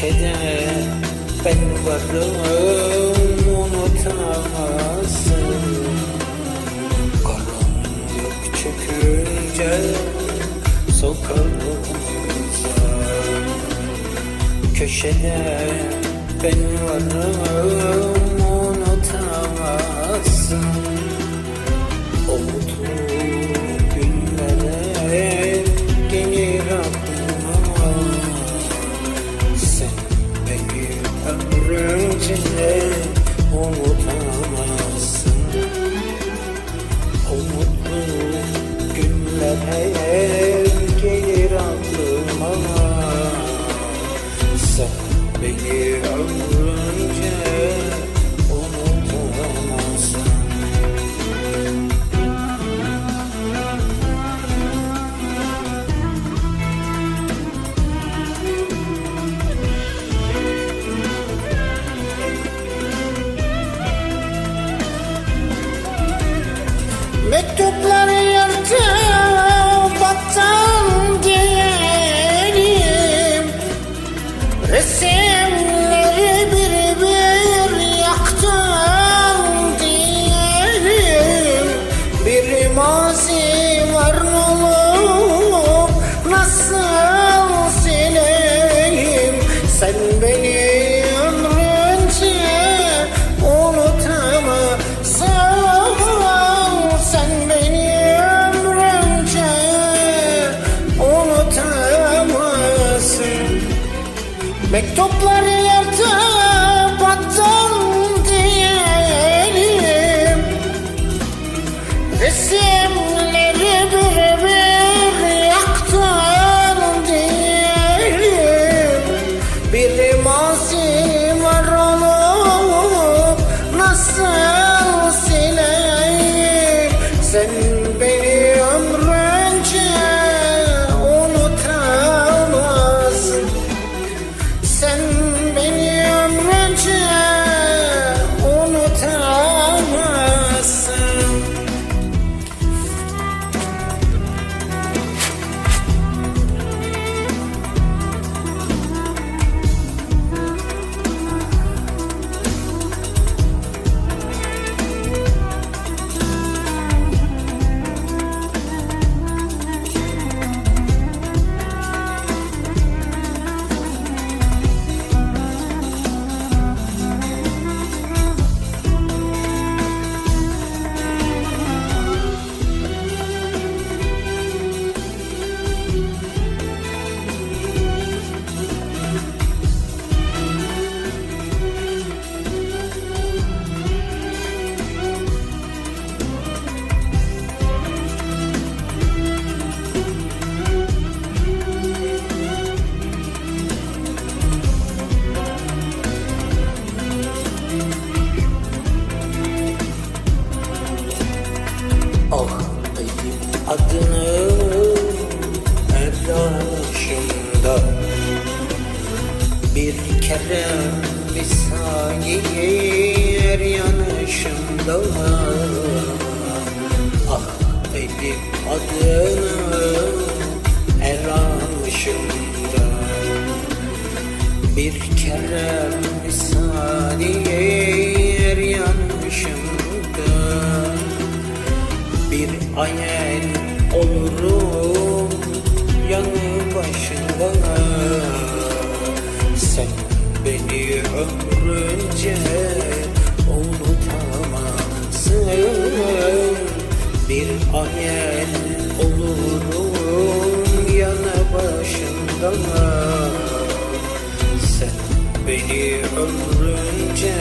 Köşede ben varım unutamazsın. Karanlık çıkınca sokağımıza Köşede ben varım unutamazsın Mektupları yırtıp Mektupları yırtıp attım bir saniye yanışımda Ah benim adını Erlaşımda Bir kere bir saniye yanışımda. Bir ayel Ayel olurum yanı başında. Sen beni ömrünce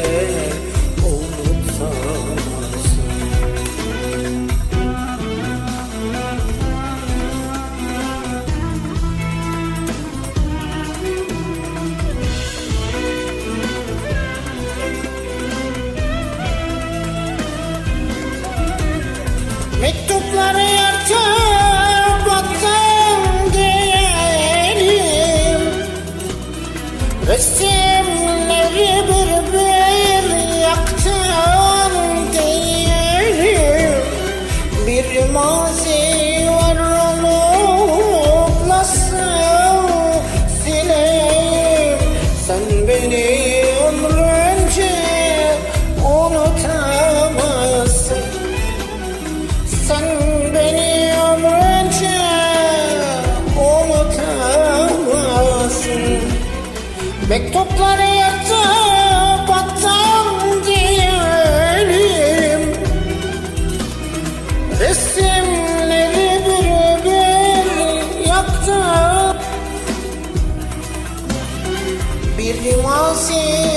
Mektupları yırtıp attım diyelim Resimleri bir bir yaktım diyelim Yaktım Bir mazi